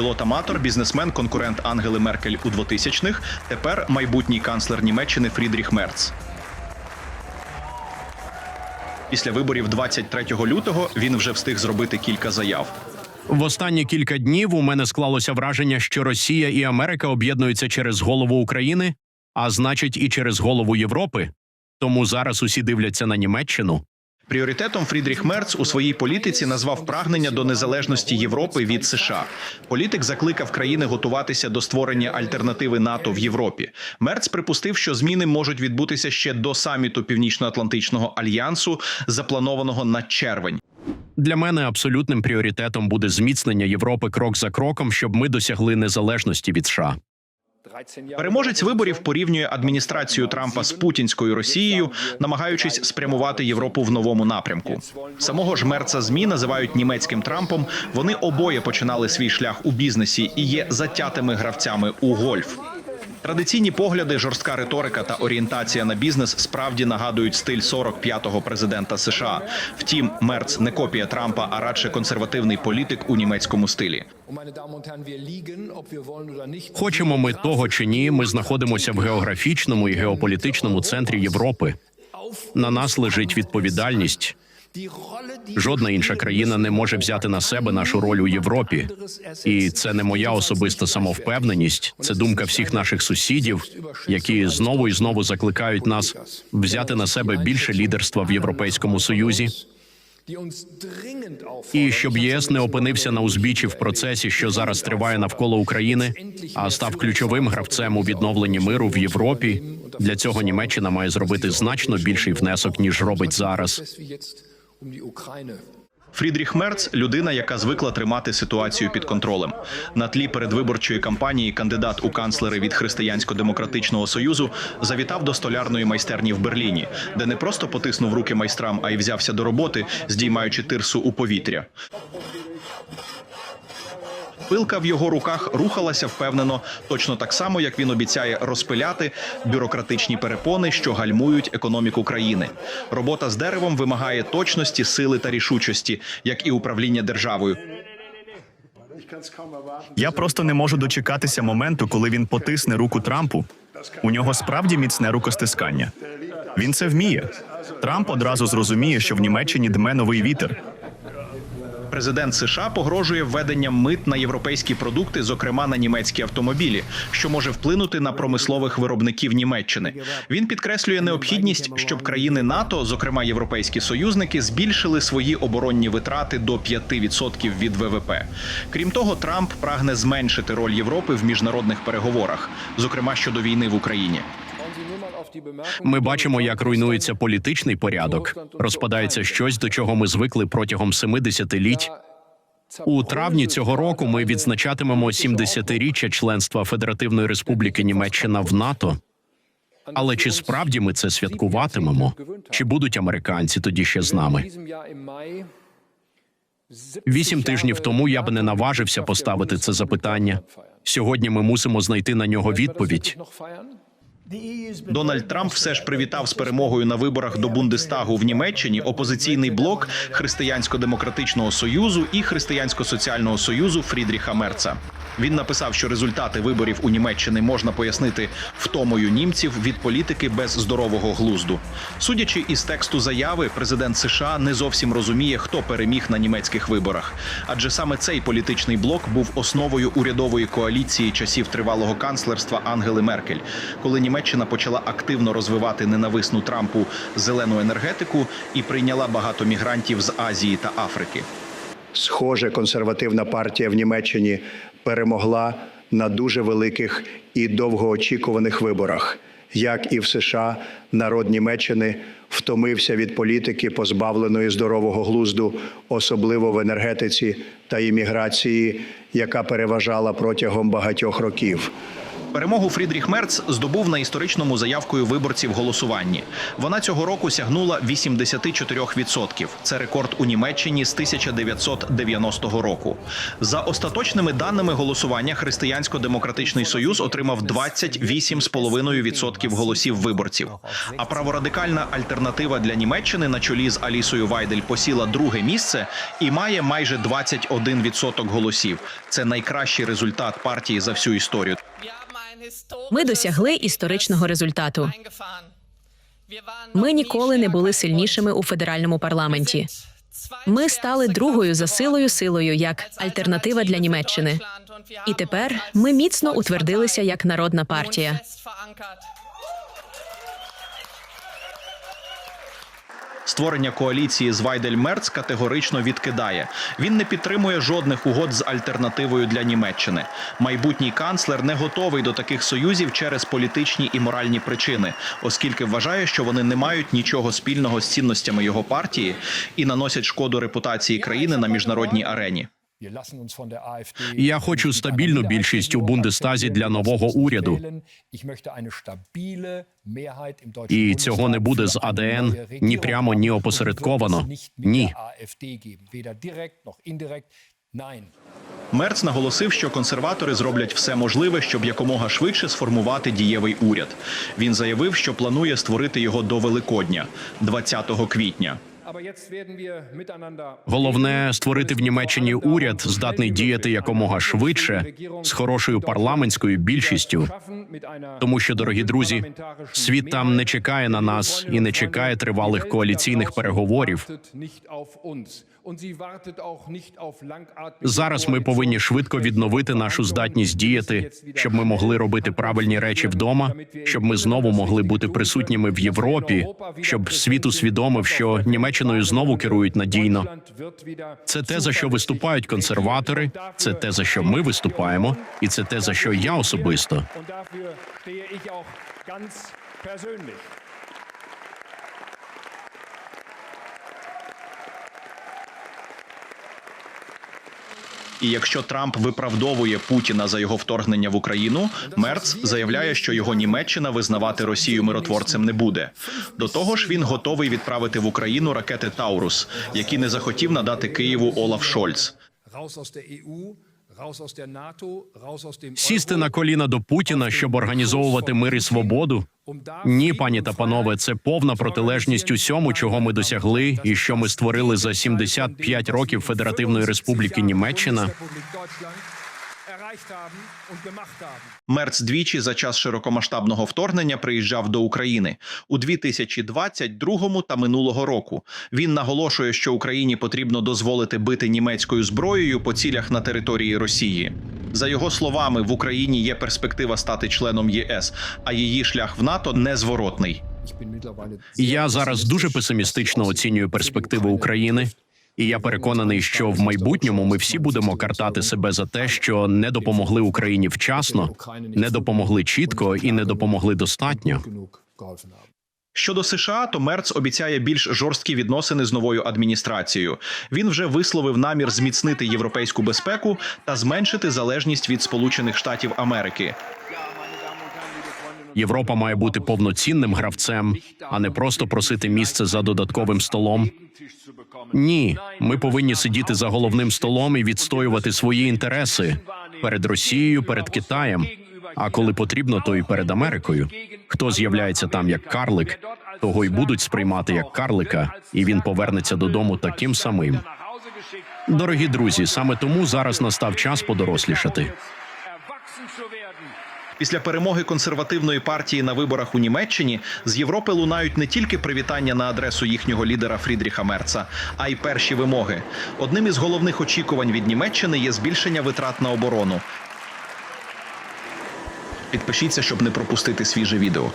Пілот-аматор, бізнесмен, конкурент Ангели Меркель у 2000-х, тепер майбутній канцлер Німеччини Фрідріх Мерц. Після виборів 23 лютого він вже встиг зробити кілька заяв. В останні кілька днів у мене склалося враження, що Росія і Америка об'єднуються через голову України, а значить, і через голову Європи. Тому зараз усі дивляться на Німеччину. Пріоритетом Фрідріх Мерц у своїй політиці назвав прагнення до незалежності Європи від США. Політик закликав країни готуватися до створення альтернативи НАТО в Європі. Мерц припустив, що зміни можуть відбутися ще до саміту Північно-Атлантичного альянсу, запланованого на червень. Для мене абсолютним пріоритетом буде зміцнення Європи крок за кроком, щоб ми досягли незалежності від США. Переможець виборів порівнює адміністрацію Трампа з путінською Росією, намагаючись спрямувати Європу в новому напрямку. Самого ж мерца змі називають німецьким Трампом. Вони обоє починали свій шлях у бізнесі і є затятими гравцями у гольф. Традиційні погляди, жорстка риторика та орієнтація на бізнес справді нагадують стиль 45-го президента США. Втім, Мерц не копія Трампа, а радше консервативний політик у німецькому стилі. Хочемо ми того чи ні, ми знаходимося в географічному і геополітичному центрі Європи. На нас лежить відповідальність. Жодна інша країна не може взяти на себе нашу роль у Європі. І це не моя особиста самовпевненість, це думка всіх наших сусідів, які знову і знову закликають нас взяти на себе більше лідерства в Європейському Союзі. І щоб ЄС не опинився на узбіччі в процесі, що зараз триває навколо України, а став ключовим гравцем у відновленні миру в Європі. Для цього Німеччина має зробити значно більший внесок ніж робить зараз. Фрідріх Мерц людина, яка звикла тримати ситуацію під контролем. На тлі передвиборчої кампанії кандидат у канцлери від Християнсько-демократичного союзу завітав до столярної майстерні в Берліні, де не просто потиснув руки майстрам, а й взявся до роботи, здіймаючи тирсу у повітря. Пилка в його руках рухалася впевнено, точно так само, як він обіцяє розпиляти бюрократичні перепони, що гальмують економіку країни. Робота з деревом вимагає точності, сили та рішучості, як і управління державою. Я просто не можу дочекатися моменту, коли він потисне руку Трампу. У нього справді міцне рукостискання. Він це вміє. Трамп одразу зрозуміє, що в Німеччині дме новий вітер. Президент США погрожує введенням мит на європейські продукти, зокрема на німецькі автомобілі, що може вплинути на промислових виробників Німеччини. Він підкреслює необхідність, щоб країни НАТО, зокрема європейські союзники, збільшили свої оборонні витрати до 5% від ВВП. Крім того, Трамп прагне зменшити роль Європи в міжнародних переговорах, зокрема щодо війни в Україні. Ми бачимо, як руйнується політичний порядок, розпадається щось, до чого ми звикли протягом 70 літь. У травні цього року ми відзначатимемо 70-річчя членства Федеративної Республіки Німеччина в НАТО. Але чи справді ми це святкуватимемо? Чи будуть американці тоді ще з нами? Вісім тижнів тому я б не наважився поставити це запитання. Сьогодні ми мусимо знайти на нього відповідь. Дональд Трамп все ж привітав з перемогою на виборах до Бундестагу в Німеччині опозиційний блок Християнсько-демократичного союзу і Християнсько-соціального союзу Фрідріха Мерца. Він написав, що результати виборів у Німеччині можна пояснити втомою німців від політики без здорового глузду. Судячи із тексту заяви, президент США не зовсім розуміє, хто переміг на німецьких виборах, адже саме цей політичний блок був основою урядової коаліції часів тривалого канцлерства Ангели Меркель, коли Німеччина почала активно розвивати ненависну Трампу зелену енергетику і прийняла багато мігрантів з Азії та Африки. Схоже, консервативна партія в Німеччині перемогла на дуже великих і довгоочікуваних виборах. Як і в США, народ Німеччини втомився від політики, позбавленої здорового глузду, особливо в енергетиці та імміграції, яка переважала протягом багатьох років. Перемогу Фрідріх Мерц здобув на історичному заявкою виборців голосуванні. Вона цього року сягнула 84%. Це рекорд у Німеччині з 1990 року. За остаточними даними голосування Християнсько-демократичний союз отримав 28,5% голосів виборців. А праворадикальна альтернатива для Німеччини на чолі з Алісою Вайдель посіла друге місце і має майже 21% голосів. Це найкращий результат партії за всю історію. Ми досягли історичного результату. Ми ніколи не були сильнішими у федеральному парламенті. Ми стали другою за силою силою як альтернатива для Німеччини. І тепер ми міцно утвердилися як народна партія. Створення коаліції з Вайдель Мерц категорично відкидає. Він не підтримує жодних угод з альтернативою для Німеччини. Майбутній канцлер не готовий до таких союзів через політичні і моральні причини, оскільки вважає, що вони не мають нічого спільного з цінностями його партії і наносять шкоду репутації країни на міжнародній арені. Я хочу стабільну більшість у Бундестазі для нового уряду. І цього не буде з АДН ні прямо, ні опосередковано. Ні. Мерц наголосив, що консерватори зроблять все можливе, щоб якомога швидше сформувати дієвий уряд. Він заявив, що планує створити його до Великодня, 20 квітня. Головне створити в Німеччині уряд, здатний діяти якомога швидше з хорошою парламентською більшістю. Тому що, дорогі друзі, світ там не чекає на нас і не чекає тривалих коаліційних переговорів. Зараз ми повинні швидко відновити нашу здатність діяти, щоб ми могли робити правильні речі вдома, щоб ми знову могли бути присутніми в Європі, щоб світ усвідомив, що Німеччиною знову керують надійно. Це те, за що виступають консерватори, це те, за що ми виступаємо, і це те, за що я особисто. І якщо Трамп виправдовує Путіна за його вторгнення в Україну, Мерц заявляє, що його Німеччина визнавати Росію миротворцем не буде. До того ж, він готовий відправити в Україну ракети Таурус, які не захотів надати Києву Олаф Шольц. Сісти на коліна до Путіна, щоб організовувати мир і свободу. Ні, пані та панове, це повна протилежність усьому, чого ми досягли, і що ми створили за 75 років Федеративної Республіки Німеччина. Мерц двічі за час широкомасштабного вторгнення приїжджав до України у 2022 та минулого року. Він наголошує, що Україні потрібно дозволити бити німецькою зброєю по цілях на території Росії. За його словами, в Україні є перспектива стати членом ЄС, а її шлях в НАТО незворотний. Я зараз дуже песимістично оцінюю перспективи України. І я переконаний, що в майбутньому ми всі будемо картати себе за те, що не допомогли Україні вчасно, не допомогли чітко і не допомогли достатньо. Щодо США, то Мерц обіцяє більш жорсткі відносини з новою адміністрацією. Він вже висловив намір зміцнити європейську безпеку та зменшити залежність від Сполучених Штатів Америки. Європа має бути повноцінним гравцем, а не просто просити місце за додатковим столом. Ні, ми повинні сидіти за головним столом і відстоювати свої інтереси перед Росією, перед Китаєм. А коли потрібно, то і перед Америкою. Хто з'являється там як карлик, того й будуть сприймати як карлика, і він повернеться додому таким самим. Дорогі друзі, саме тому зараз настав час подорослішати. Після перемоги консервативної партії на виборах у Німеччині з Європи лунають не тільки привітання на адресу їхнього лідера Фрідріха Мерца, а й перші вимоги. Одним із головних очікувань від Німеччини є збільшення витрат на оборону. Підпишіться, щоб не пропустити свіже відео.